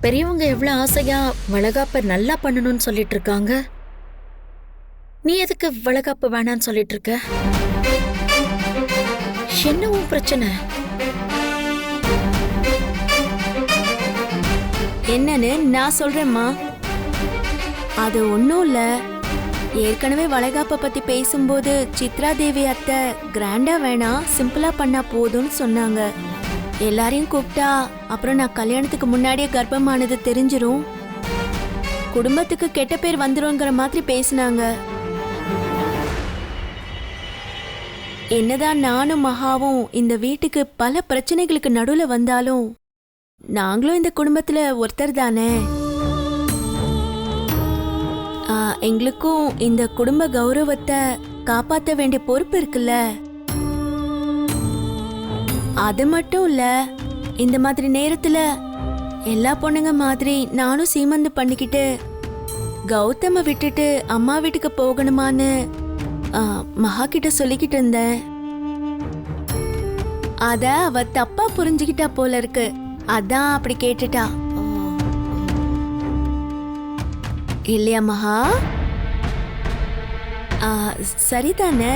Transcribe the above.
பெரியவங்க எவ்வளவு ஆசையா வளகாப்ப நல்லா பண்ணணும்னு சொல்லிட்டு இருக்காங்க நீ எதுக்கு வளகாப்பு வேணான்னு சொல்லிட்டு இருக்க என்ன உன் பிரச்சனை? என்னன்னு நான் சொல்றேம்மா. அது ஒன்றும் இல்லை. ஏற்கனவே வளைகாப்பை பற்றி பேசும்போது சித்ரா தேவி அத்தை கிராண்டா வேணாம் சிம்பிளாக பண்ணா போதும்னு சொன்னாங்க. எல்லாரையும் கூப்பிட்டா அப்புறம் நான் கல்யாணத்துக்கு முன்னாடியே கர்ப்பமானது தெரிஞ்சிரும். குடும்பத்துக்கு கெட்ட பேர் வந்துருங்கிற மாதிரி பேசினாங்க. என்னதான் நானும் மகாவும் இந்த வீட்டுக்கு பல பிரச்சனைகளுக்கு நடுவுல வந்தாலும் நாங்களும் இந்த குடும்பத்துல ஒருத்தர் தானே. எங்களுக்கும் இந்த குடும்ப கௌரவத்தை காப்பாற்ற வேண்டிய பொறுப்பு இருக்குல்ல? அது மட்டும் இல்ல இந்த மாதிரி நேரத்துல எல்லா பொண்ணுங்க மாதிரி நானும் சீமந்து பண்ணிக்கிட்டு கௌதம விட்டுட்டு அம்மா வீட்டுக்கு போகணுமான்னு மகா கிட்ட சொல்லிக்கிட்டு இருந்தேன். அத அவ தப்பா புரிஞ்சுக்கிட்டா போல இருக்கு. அதான் அப்படி கேட்டுட்டா. இல்லையா மகா? சரிதானே?